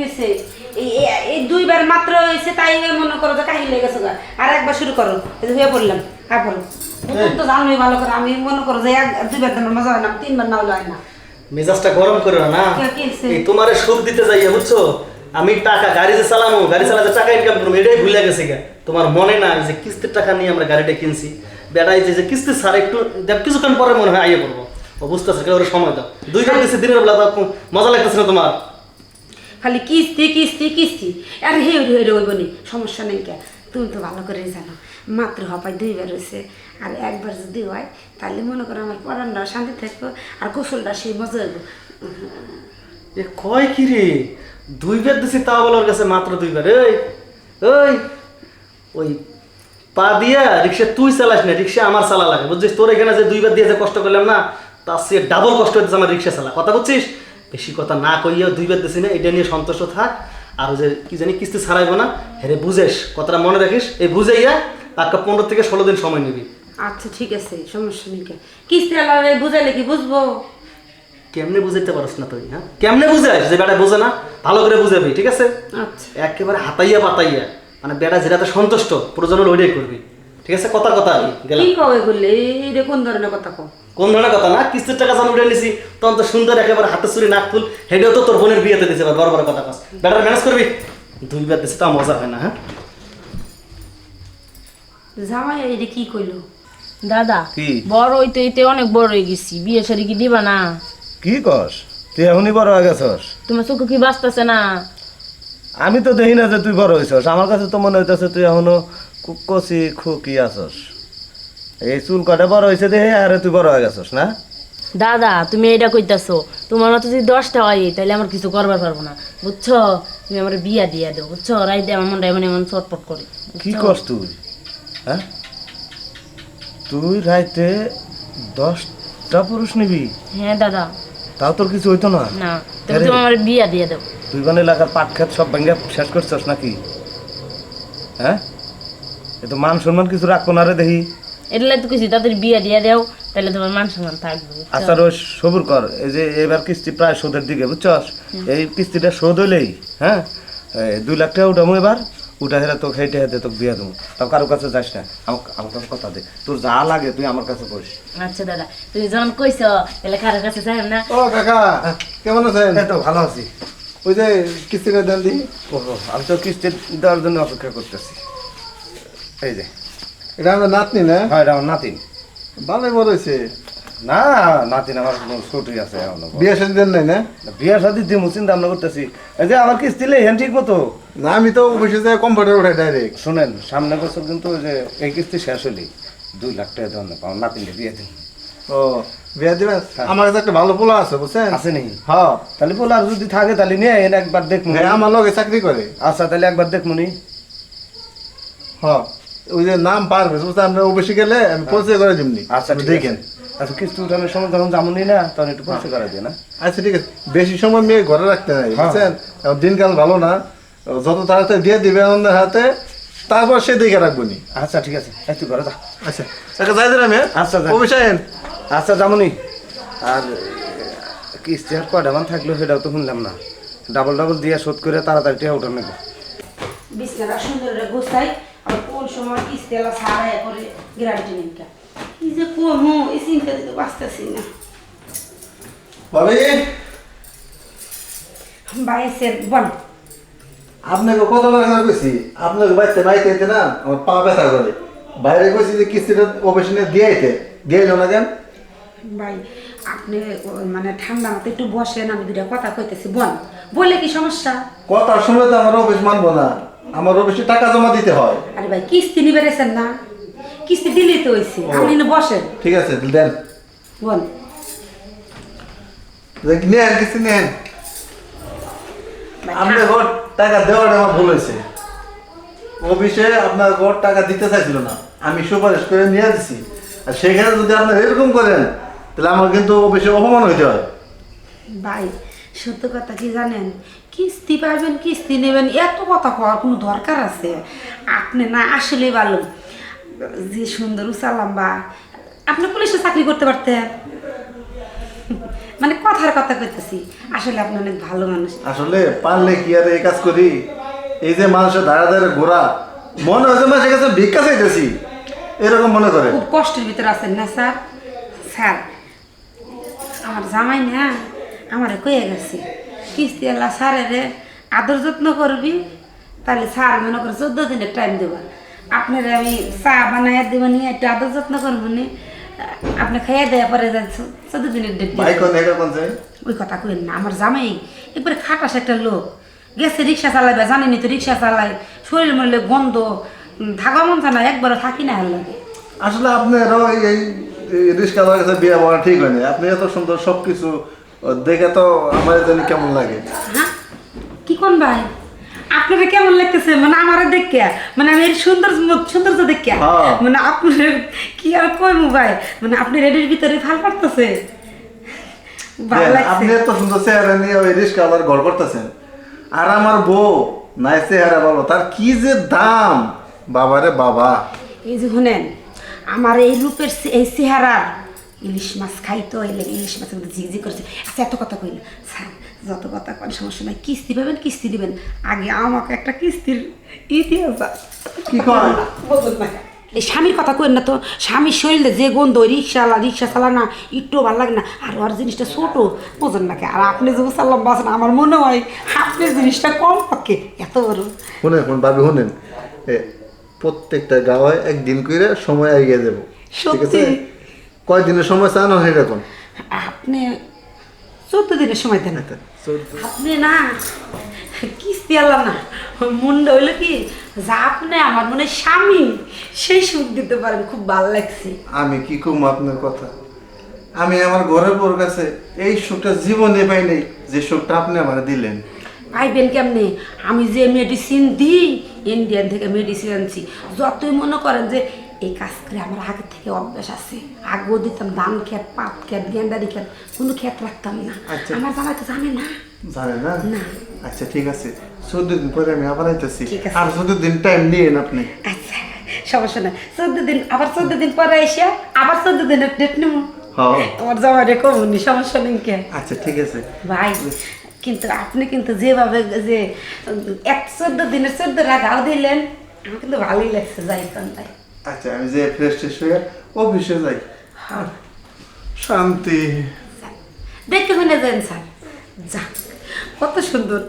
হয়েছে এই দুইবার মাত্র হয়েছে তাই মনে করো যে কাহিল লেগে গেছে আর একবার শুরু করো হয়ে পড়লাম আর বলো। তো জানোই ভালো করে আমি মনে করো যে এক দুইবার তোমার মজা হয় না তিনবার না হলে হয় না। মেজাজটা গরম করে না। তোমারে সুদ দিতে যাইয়া বুঝছ? আমি টাকা গাড়ি যে চালামো গাড়ি চালাতে টাকা ইনকাম করব এটাই ভুলে গেছে গা। তোমার মনে না যে কিস্তির টাকা নিয়ে আমরা গাড়িটা কিনছি। বেড়াই যে কিস্তি ছাড় একটু দেখ কিছুক্ষণ পরে মনে হয় আইয়ে পড়ব। বুঝতেছে কেউ সময় দাও। দুই ঘণ্টা দিনের বেলা দাও, মজা লাগতেছে না তোমার? খালি কিস্তি কিস্তি কিস্তি। আর হে হে রইব সমস্যা নেই কে? তুমি তো ভালো করে জানো, মাত্র হপায় দুইবার হয়েছে আর একবার যদি হয় তাহলে মনে করো আমার পড়ানটা শান্তি থাকব, আর গোসলটা সেই মজা হইব। এ কয় কি রে? দুইবার দিছি তাও বলার কাছে মাত্র দুইবার, এই ওই ওই পা দিয়া রিক্সা তুই চালাস না, রিক্সা আমার চালা লাগে, বুঝছিস? তোর এখানে যে দুইবার দিয়ে যে কষ্ট করলাম না, তার সে ডাবল কষ্ট হচ্ছে আমার রিক্সা চালা, কথা বুঝছিস? বেশি কথা না কইয়া দুইবার দিছি না এটা নিয়ে সন্তুষ্ট থাক। আর যে কি জানি কিস্তি ছাড়াইবো না হেরে বুঝেস কথাটা মনে রাখিস। এই বুঝাইয়া পাক্কা পনেরো থেকে ষোলো দিন সময় নিবি। আচ্ছা ঠিক আছে সমস্যা নেই কিস্তি আলাদা বুঝাইলে কি বুঝব? কেমনে বুঝাইতে পারস না তুই হ্যাঁ? কেমনে বুঝাইস যে বেটা বোঝে না ভালো করে বুঝাবি ঠিক আছে? আচ্ছা। একেবারে হাতাইয়া পাতাইয়া মানে বেটা যেটাতে সন্তুষ্ট প্রয়োজন হলে ওইটাই করবি। ঠিক আছে? কথা কথা গেলাম। কি কবে বললে এইটা কোন ধরনের কথা কও? কোন ধরনের কথা? না কিস্তির টাকা যখন উঠে নিছি। তখন তো সুন্দর একেবারে হাতে চুরি নাক ফুল। হেডেও তো তোর বোনের বিয়েতে দিছে বড় বড় কথা কাজ বেটার ম্যানেজ করবি? দুইবার দিছে তা মজা হয় না হ্যাঁ? জামাই এইটা কি কইলো? দাদা কি? বড় হইতে হইতে অনেক বড় হয়ে গেছি। বিয়ে শাড়ি কি দিবা না? কি কস? তুই এখনই বড় হয়ে গেছস? তোমার চোখে কি বাঁচতেছে না? আমি তো দেখি না যে তুই বড় হয়েছস আমার কাছে তো মনে হইতেছে তুই এখনও কু- কচি খুকি আছস। এই চুল কটা বড় হয়েছে দেখে আরে তুই বড় হয়ে গেছস না? দাদা তুমি এটা কইতাছো তোমার মতো যদি দশটা হয় তাহলে আমার কিছু করবার পারব না। বুঝছ? তুমি আমার বিয়া দিয়া দেবো বুঝছ? রাইতে আমার মনটা এমন এমন চটপট করে কি করস তুই? হ্যাঁ? তুই রাইতে দশটা পুরুষ নিবি? হ্যাঁ দাদা। তাও তোর কিছু হইতো না? না তুমি তুমি আমার বিয়া দিয়ে দেবো তুই মানে এলাকার পাট খেত সব ভেঙে শেষ করছস নাকি? হ্যাঁ? এ তো মান সম্মান কিছু রাখব না রে দেখি এগুলো তো কিছু তাদের বিয়া দিয়ে দেও তাহলে তোমার মান সম্মান থাকবে আচ্ছা রোজ সবুর কর এই যে এবার কিস্তি প্রায় শোধের দিকে বুঝছস? এই কিস্তিটা শোধ হইলেই হ্যাঁ? দুই লাখ টাকা উঠামো এবার উঠা হেরা তোকে হেঁটে হেঁটে তোকে বিয়া দেবো। তাও কারও কাছে যাস না আমার কাছে কথা দে তোর যা লাগে তুই আমার কাছে করিস। আচ্ছা দাদা তুমি যখন কইছো তাহলে কারোর কাছে চাই না। ও কাকা কেমন আছেন? তো ভালো আছি। ওই যে কিস্তিটা দেন দি? ওহো আমি তো কিস্তি দেওয়ার জন্য অপেক্ষা করতেছি। এই যে এটা আমরা নাতনি না? হ্যাঁ এটা আমার নাতিন ভালোই বড় হয়েছে? না নাতিন আমার ছোটই আছে এখনও। বিয়ে শাদী দেন নাই না? বিয়া শাদি দিব চিন্তা ভাবনা করতেছি। এই যে আমার কিস্তি লেহেন ঠিক মতো? না আমি তো অফিসে যাই কম্পিউটার উঠাই ডাইরেক্ট শোনেন সামনে বছর কিন্তু ওই যে এই কিস্তি শেষ হলেই দুই লাখ টাকা দেওয়া পাও নাতিনকে বিয়ে দিন ও বিয়ে দিবেন আমার কাছে একটা ভালো পোলা আছে বুঝছেন? আছে নি? হ্যাঁ তাহলে আর যদি থাকে তাহলে নিয়ে একবার দেখব হ্যাঁ আমার লগে চাকরি করে। আচ্ছা তাহলে একবার দেখব নি। হ্যাঁ ওই যে নাম পারবে বুঝছেন আমরা অফিসে গেলে আমি পরিচয় করে দিমনি। আচ্ছা আপনি দেখেন। আচ্ছা কিস্তি উঠানোর সময় যখন যাব নি তখন একটু পরিচয় করা দিয়ে না। আচ্ছা ঠিক আছে। বেশি সময় মেয়ে ঘরে রাখতে নাই হ্যাঁ। বুঝছেন? দিনকাল ভালো না। যত তাড়াতাড়ি দিয়ে দিবে আমাদের হাতে তারপর সে দেখে রাখব নি। আচ্ছা ঠিক আছে। তুই ঘরে যা। আচ্ছা। একটা যাই দিলাম হ্যাঁ? আচ্ছা। অফিসে আচ্ছা যাবনি আর কিস্তি আর কয়টা মান থাকল সেটাও তো শুনলাম না। ডাবল ডাবল দিয়ে শোধ করে তাড়াতাড়ি উঠানো নেব বিছনাটা সুন্দর গোছাই সময় সারাই করে গ্যারান্টি নেই কি। যে কমু এই চিন্তা দিতে বাঁচতেছি না। ভাবি? বাইশের বল আপনাকে কইছি? আপনাকে বাইতে বাইতে না আমার পা ব্যথা করে। বাইরে কইছি যে কিস্তিটা অফিসে দিয়ে আইতে না কেন? ভাই আপনি মানে ঠান্ডা একটু বসেন আমি দুটা কথা কইতেছি বল বললে কি সমস্যা? কথার সময় তো আমার অফিস মানবো না। আমার অফিসে টাকা জমা দিতে হয়। আরে ভাই কিস্তি নিবে রেছেন না কিস্তি দিলেই তো হয়েছে আপনি না বসেন। ঠিক আছে দেন। বল। দেখ, নেন কিস্তি নেন। আপনার ঘর টাকা দেওয়াটা আমার ভুল হয়েছে। অফিসে আপনার ঘর টাকা দিতে চাইছিল না। আমি সুপারিশ করে নিয়ে দিছি। আর সেখানে যদি আপনার এরকম করেন তাহলে আমার কিন্তু অফিসে অপমান হইতে হয়। ভাই সত্য কথা কি জানেন? কিস্তি পাবেন কিস্তি নেবেন এত কথা কওয়ার কোনো দরকার আছে? আপনি না আসলে ভালো। যে সুন্দর উচালাম বা আপনি পুলিশে চাকরি করতে পারতেন? মানে কথা কথার কথা কইতেছি আসলে আপনি অনেক ভালো মানুষ। আসলে পারলে কি আর এই কাজ করি? এই যে মানুষের ধারে ধারে ঘোরা মনে হয় মানুষের কাছে ভিক্ষা চাইতেছি। এরকম মনে করে। খুব কষ্টের ভিতরে আছেন না স্যার? স্যার আমার জামাই না আমারে কয়ে গেছে। কিস্তি আল্লাহ স্যারের আদর যত্ন করবি তাহলে স্যার মনে করে চোদ্দ দিনের টাইম দেবা। আপনার আমি চা বানাই দেবো নিয়ে একটু আদর যত্ন করব নি আপনি খাইয়ে দেওয়া পরে যাচ্ছে চোদ্দ দিনের ডেট ওই কথা কইেন না আমার জামাই একবারে খাটাস একটা লোক। গেছে রিক্সা চালাবে জানেনি তো রিক্সা চালায় শরীর মরলে গন্ধ থাকা মন না একবারও থাকি না হের লাগে। আসলে আপনারও এই রিস্কা কাছে বিয়ে বলা ঠিক হয়নি। আপনি এত সুন্দর সব কিছু দেখে তো আমার জানি কেমন লাগে। হ্যাঁ? কি কোন ভাই? আপনারা কেমন লাগতেছে? মানে আমার দেখে। মানে আমি সুন্দর সৌন্দর্য দেখে। হ্যাঁ। মানে আপনার কি আর কইমু ভাই? মানে আপনি রেডির ভিতরে ভালো পারতেছে আপনি এত সুন্দর চেহারা নিয়ে ওই রিস্কা আবার গড় করতেছেন। আর আমার বউ নাই চেহারা বলো তার কি যে দাম? বাবারে বাবা। এই যে শুনেন আমার এই রূপের এই চেহারার ইলিশ মাছ খাইতো এলে ইলিশ মাছের মধ্যে ঝিকঝিক করছে। আচ্ছা এত কথা কইল। স্যার যত কথা কোন সমস্যা নাই। কিস্তি পাবেন কিস্তি দিবেন। আগে আমাকে একটা কিস্তির ইতিহাস কি কয়? বুঝুন না এই স্বামীর কথা কইন না তো। স্বামীর শরীরে যে গন্ধ রিক্সা রিক্সা চালা না একটু ভালো লাগে না। আর ওর জিনিসটা ছোট বোঝেন না কে? আর আপনি যে সাল্লাম বাসেন আমার মনে হয় আপনার জিনিসটা কম পক্ষে। এত বড়। শুনেন শুন ভাবি শুনেন। প্রত্যেকটা গাওয়ায় একদিন করে সময় এগিয়ে যাব। ঠিক আছে? সত্যি? কয় দিনের সময় চান সেরকম আপনি চোদ্দ দিনের সময় দেন। আপনি না কিস্তি আল্লাহ না। মুন্ডা হইল কি যা আপনি আমার মনে স্বামী সেই সুখ দিতে পারেন খুব ভালো লাগছে। আমি কি কম আপনার কথা? আমি আমার ঘরের বউর কাছে এই সুখটা জীবনে পাই নাই যে সুখটা আপনি আমার দিলেন। পাইবেন কেমনে? আমি যে মেডিসিন দিই ইন্ডিয়ান থেকে মেডিসিন আনছি। যতই মনে করেন যে এই কাজ করে আমার আগে থেকে অভ্যাস আছে। আগেও দিতাম ধান খেত পাত খেত গেন্দারি খেত কোনো খেত রাখতাম না। আচ্ছা। আমার জামাই তো জানে না। জানেন না। আচ্ছা ঠিক আছে। চোদ্দ দিন পরে আমি আবার আইতেছি। আর চোদ্দ দিন টাইম নিয়েন আপনি। আচ্ছা সমস্যা না চোদ্দ দিন আবার চোদ্দ দিন পরে এসে আবার চোদ্দ দিনের ডেট নেব। হ্যাঁ। তোমার জামাইরে কমুনি সমস্যা নেই কে? আচ্ছা ঠিক আছে। ভাই কিন্তু আপনি কিন্তু যেভাবে যে এক চোদ্দ দিনের চোদ্দ গাও দিলেন আমার কিন্তু ভালোই লাগছে যাই কান ভাই। আচ্ছা আমি যে ফ্রেশ ট্রেশ হয়ে অফিসে যাই শান্তি দেখে শুনে যান স্যার যাক কত সুন্দর